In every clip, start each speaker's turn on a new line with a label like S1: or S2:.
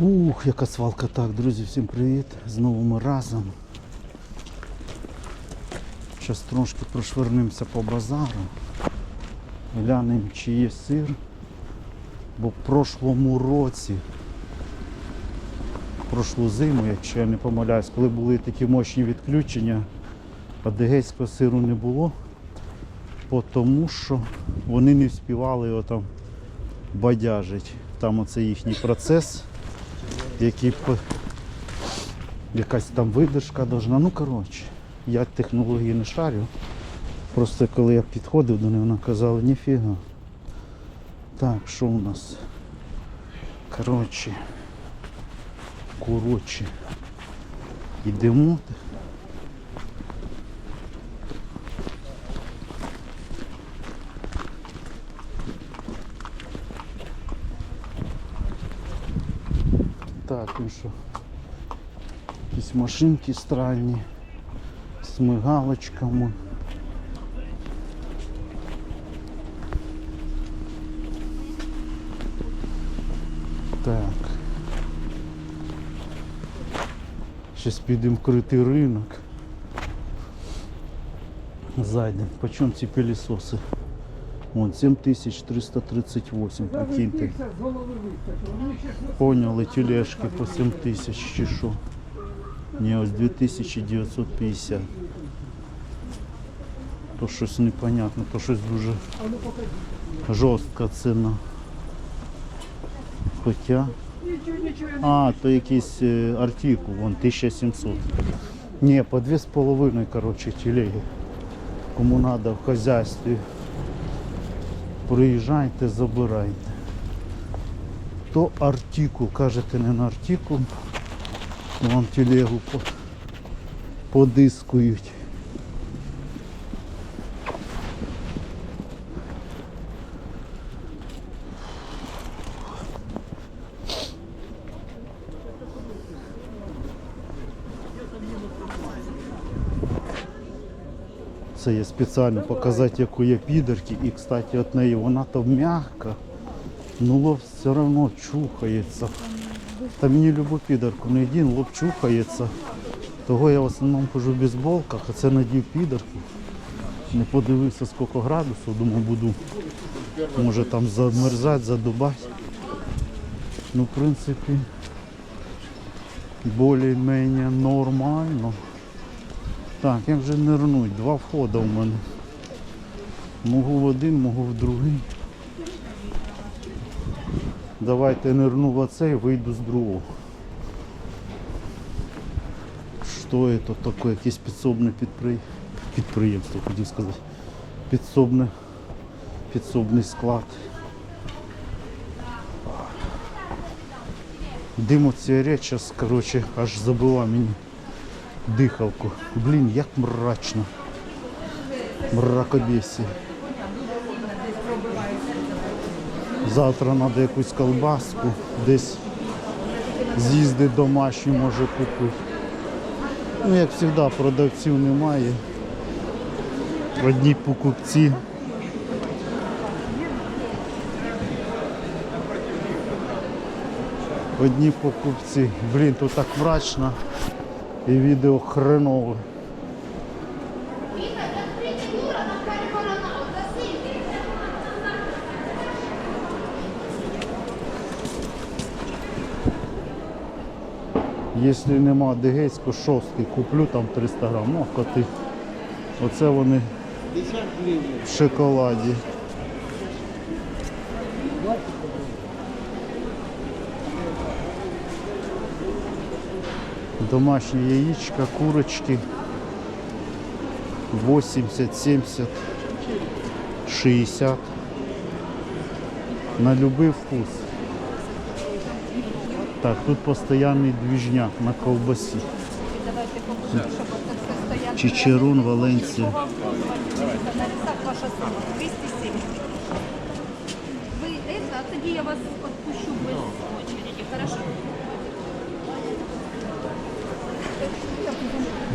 S1: Ух, яка свалка. Так, друзі, всім привіт. Знову ми разом. Зараз трошки прошвернемося по базару. Глянемо, чи є сир. Бо в прошлому році, прошлу зиму, якщо я не помиляюсь, коли були такі мощні відключення, адегейського сиру не було, тому що вони не вспівали його там бадяжить. Там оце їхній процес, по- якась там видержка должна. Ну коротше, я технології не шарю. Просто коли я підходив до неї, вона казала, ніфіга. Так, що у нас? Коротше. Коротше. Йдемо. Ну що, якісь машинки странні з мигалочками. Так. Зараз підемо критий ринок. Зайдемо. Почем ці пилісоси? Вон 7338, прикиньте. Поняли, тележки по 7 тисяч чи що. Ні, ось 2950. То щось непонятно, то щось дуже жорстка ціна. Хоча. А, то якийсь е, артикул, вон 1700. Ні, по 2,5, коротше, телеги. Кому треба в хазяйстві. Приїжджайте, забирайте. То артикул, кажете, не на артикул. Вам телегу подискують. Це є спеціально показати, яку є підерки. І, кстати, от неї вона то м'яка, ну лоб все одно чухається. Та мені любу підерку не один, лоб чухається. Того я в основному хожу в бейсболках, а це надів підерку. Не подивився скільки градусів, думав буду може там замерзати, задубати. Ну, в принципі, більш-менш нормально. Так, як же нирнуть? Два входи у мене. Можу в один, можу в другий. Давайте нирну в оцей, вийду з другого. Що це таке? Якесь підсобне підпри... підприємство, хотів сказати. Підсобне, підсобний склад. Дим от сигарет зараз, коротше, аж забила мені дихалку. Блін, як мрачно. Мракобесі. Завтра треба якусь колбаску, десь з'їзди домашні може купити. Ну, як завжди, продавців немає. Одні покупці. Одні покупці. Блін, тут так мрачно і відео хренове. Якщо нема дегейсько шостки, куплю там 300 грам. О, коти. Оце вони в шоколаді. Домашні яєчка, курочки 80, 70, 60. На любий вкус. Так, тут постоянний двіжняк на ковбасі. Чичерун, Валенсія.
S2: На лісах ваша сума 270. Ви это, а тоді я вас відпущу без очереди, хорошо?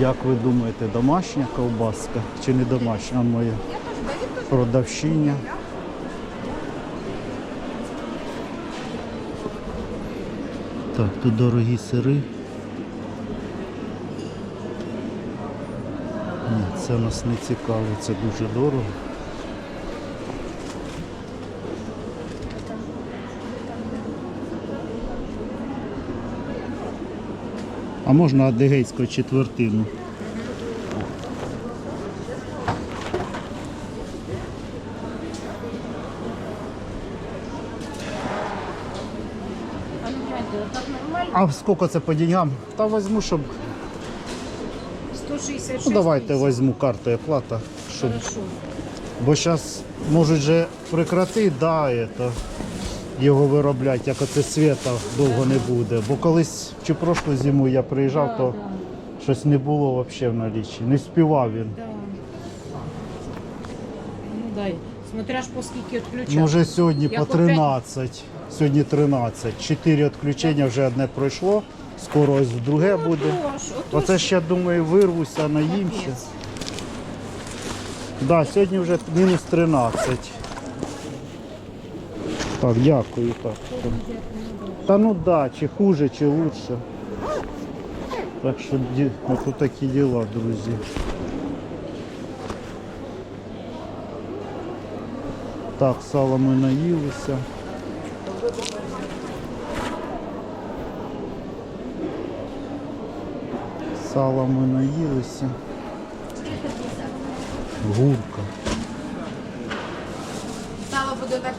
S1: Як ви думаєте, домашня ковбаска чи не домашня? Моя продавщиня. Так, тут дорогі сири. Ні, це нас не цікавить, це дуже дорого. А можна адигейську четвертину?
S2: А
S1: скільки це по деньгам? Та візьму, щоб.
S2: 166
S1: Ну давайте візьму карту і плата. Щоб...
S2: Хорошо.
S1: Бо зараз можуть же прекратити, да, это, його виробляти, як оце світа довго не буде. Бо колись чи прошлу зиму я приїжджав, то щось не було взагалі в наліччі. Не співав він.
S2: Ну дай. Смотря ж по скільки відключати.
S1: Ну вже сьогодні по
S2: опять-
S1: 13. Сьогодні 13. Чотири відключення вже одне пройшло. Скоро ось друге буде.
S2: Отож, отож.
S1: Оце ще думаю вирвуся, наїмся.
S2: Капець.
S1: Да, сьогодні вже мінус 13. Так, дякую. Так. Та ну да, чи хуже, чи лучше. Так що ді- такі діла, друзі. Так, сало ми наїлися. Сало ми наїлися. Гурка.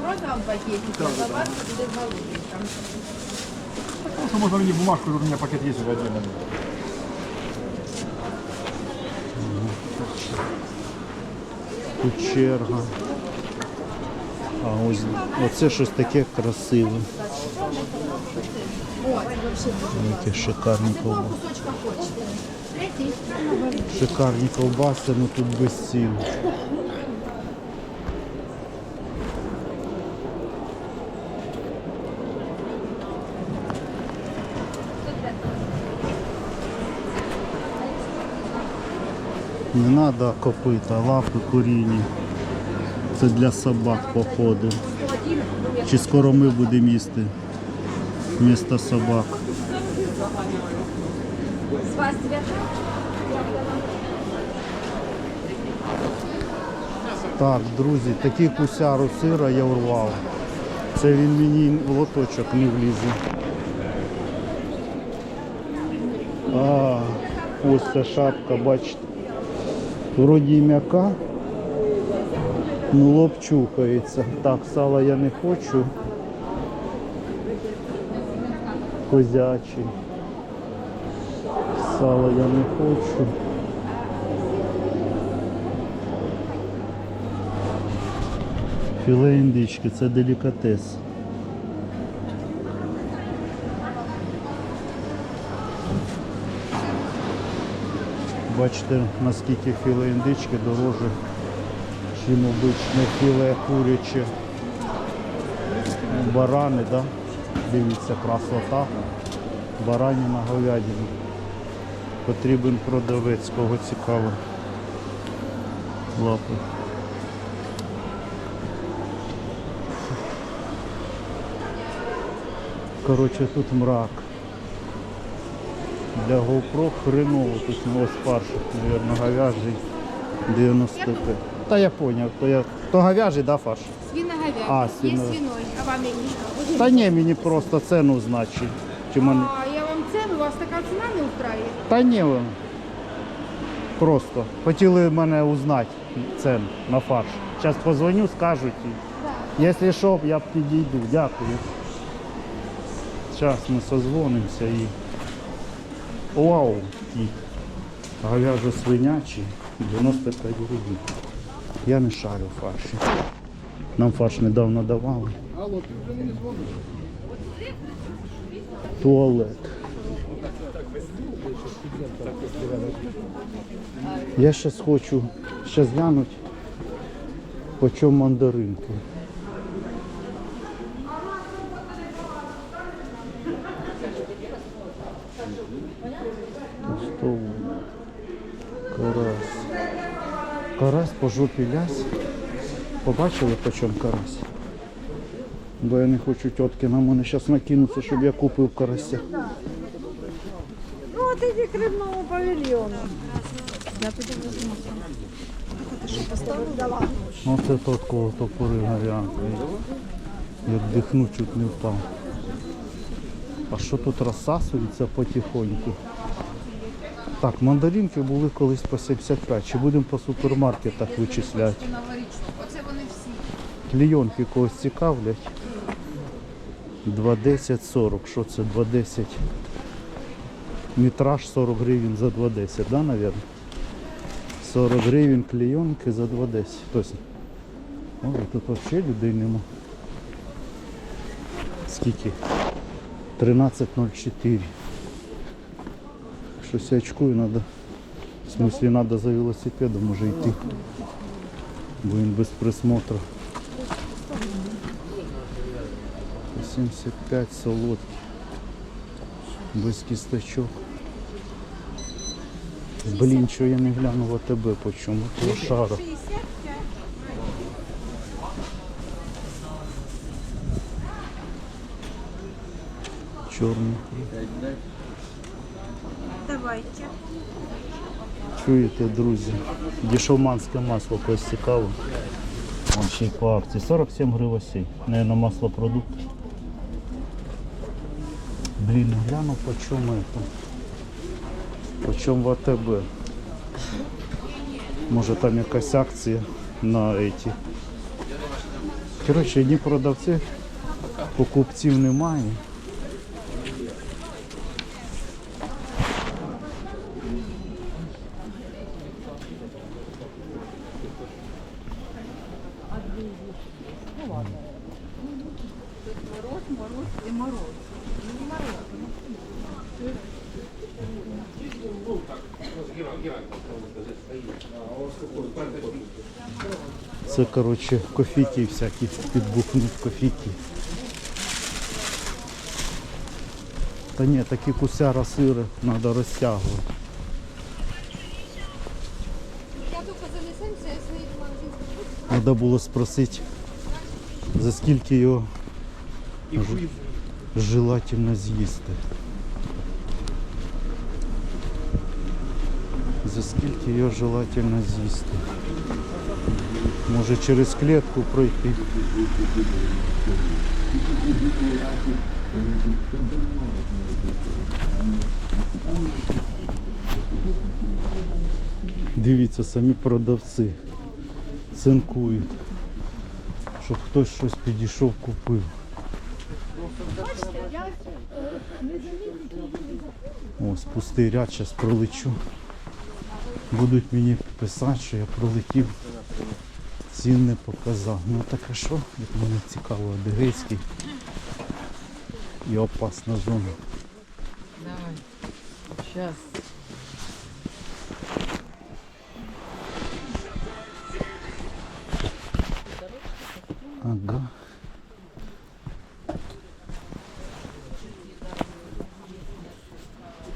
S2: Сало буде так розовом пакетику, вас буде в. Там
S3: Потому можно мне бумажку, у меня пакет есть уже отдельно.
S1: Тут черга. А ось оце щось таке красиве. Які шикарні ковбаси. Шикарні ковбаси, ну тут без ціл. Не треба копита, лапи курінні. Це для собак походу. Чи скоро ми будемо їсти вмісто собак.
S2: З?
S1: Так, друзі, такий кусяру сира я урвав. Це він мені в лоточок не влізе. А, ось ця шапка, бачите. Вроді м'яка, ну лоб чухається. Так, сала я не хочу. Козячий. Сало я не хочу. Філе індички, це делікатес. Бачите, наскільки філе індички дороже, чим обичне філе куряче. Барани, да? Дивіться, красота. Бараніна говядина. Потрібен продавець, кого цікаво. Лапи. Коротше, тут мрак. Для GoPro хреново тут ось паршик, мабуть, говяжий 95. Та я поняв, то я. То говяжий, да, фарш?
S2: Свиноговядина.
S1: А,
S2: Є
S1: свино-
S2: свиной. А вам які?
S1: Та ні, мені просто ціну значить. Чи.
S2: А я вам ціну, у вас така ціна не устраює?
S1: Та ні, просто. Хотіли мене узнати ціну на фарш. Зараз позвоню, скажуть. і Якщо що, я підійду. Дякую. Зараз ми созвонимося і. Вау! Говяжо свинячий 95 гривень. Я не шарю фарші. Нам фарш недавно давали. Туалет. Я зараз хочу зараз глянуть, по чому мандаринки. Тостовий. Карась. Карась по жопі лясь. Побачили по чому карась? Бо я не хочу тітки на мене зараз накинуться, щоб я купив карася.
S4: Ну, от іди к рибному павільйону.
S1: Оце тот, кого топори горять. Як дихну, чуть не впав. А що тут розсасується потихоньку? Так, мандаринки були колись по 75. Чи будемо по супермаркетах вичисляти?
S2: Оце вони всі.
S1: Клійонки когось цікавлять. 2,10 40. Що це 2,10? Метраж 40 гривень за 2,10, да, наверное? 40 гривень клейонки за 2,10. Тобто, о, тут взагалі людей нема. Скільки? 13.04. Щось я очкую, надо. В смысле, надо за велосипедом уже. Бо він без присмотру. 75 солодкий. Без кісточок. Блін, що я не глянув АТБ по чому? По шару. Чорний.
S4: Давайте.
S1: Чуєте, друзі? Дешевманське масло когось цікаво. Вон ще й по акції. 47 гривень сей. Наверное, масло продукт. Блін, не глянув по чому это. По чому АТБ. Може там якась акція на эти. Коротше, ні продавці, покупців немає. Це, коротше, кофійки всякі підбухнуть кофійки. Та ні, такі кусяра сири треба розтягувати.
S2: Я тільки занесемося, я свої магазин
S1: Треба було спросити, за скільки його желательно з'їсти. За скільки його желательно з'їсти. Може через клітку пройти. Дивіться, самі продавці цинкують, щоб хтось щось підійшов, купив. Ось пустий ряд, зараз пролечу. Будуть мені писати, що я пролетів, цін не показав. Ну так а що, як мені цікаво, Адигейський і опасна зона.
S4: Давай. Сейчас.
S1: Ага.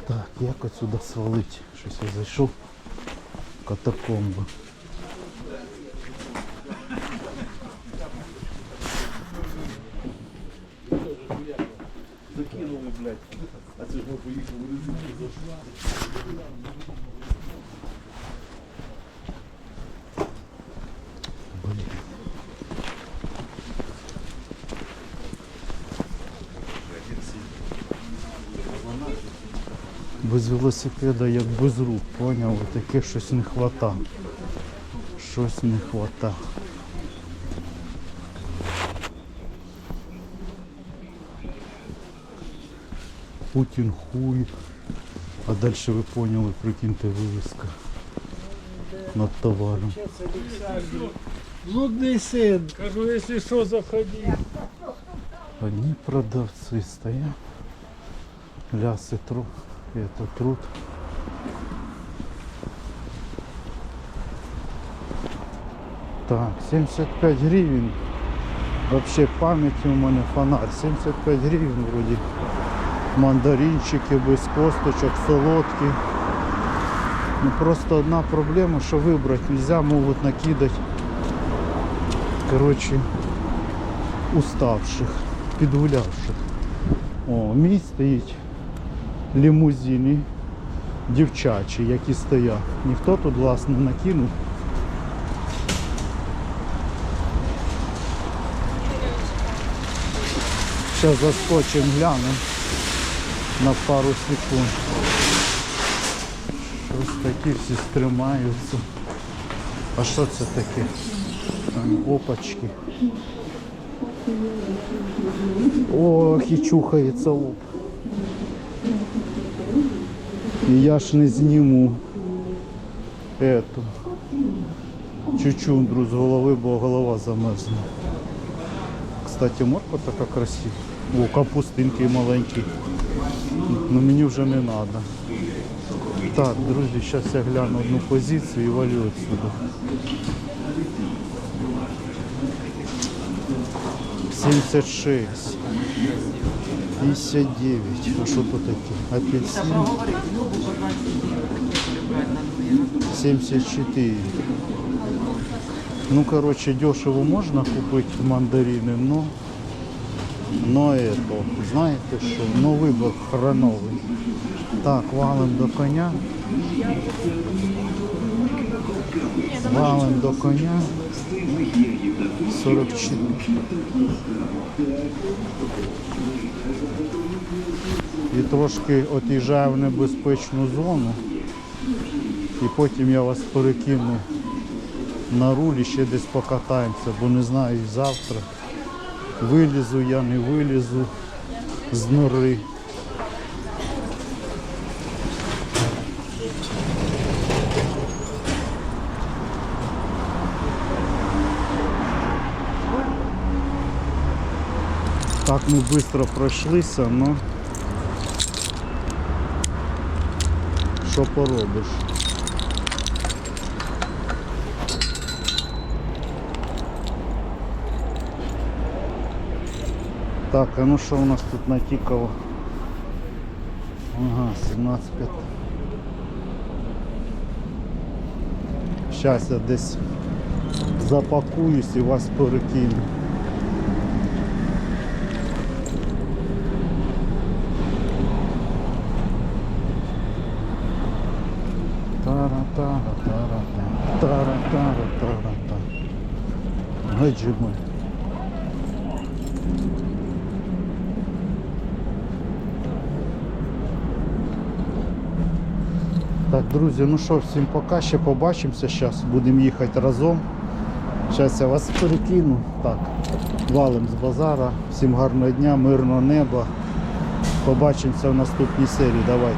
S1: Так, як отсюда свалить? Щось я зайшов в катакомби. Блін. Без велосипеда як без рук, поняв? Таке щось не хвата. Щось не хвата. Путін хуй. А далі ви поняли, прикиньте вивіска над товаром.
S5: Блудний син. Кажу, якщо що, заходи.
S1: Одни продавцы стоят. Лясы труд. Это труд. Так, 75 гривен. Вообще пам'яті у мене фонарь. 75 гривен вроде. Мандаринчики без косточок, солодкі. Ну просто одна проблема, що вибрати нельзя, можуть накидати. Короче, уставших, підгулявших. О, мій стоїть лімузини дівчачі, які стоять. Ніхто тут вас не накинув. Зараз заскочимо, глянемо на пару секунд. Щось такі всі стримаються. А що це таке? А, Опачки. Ох, і чухається лоб. І я ж не зніму ету чучундру з голови, бо голова замерзне. Кстати, морква така красива. О, капустинки маленькі. Ну мені вже не треба. Так, друзі, зараз я гляну одну позицію і валю отсюда. 76. 59. А що тут таке? Апельсин. 74. Ну, короче, дешево можно купить мандарины, но, но это, знаете что, но выбор хреновый. Так, валим до коня. Валим до коня. 44. І трошки от'їжджаю в небезпечну зону. І потім я вас перекину на руль і ще десь покатаємося, бо не знаю і завтра. Вилізу я, не вилізу з нори. Так ми швидко пройшлися, але що поробиш? Так, а ну що у нас тут натікало? Ага, 17 5. Зараз я десь запакуюсь і вас перекину. Тара-тара-тара-та. Тара-тара-тара-та. Гаджими. Так, друзі, ну що, всім пока, ще побачимося зараз, будемо їхати разом. Зараз я вас перекину. Так, валим з базара. Всім гарного дня, мирного неба. Побачимося в наступній серії. Давай.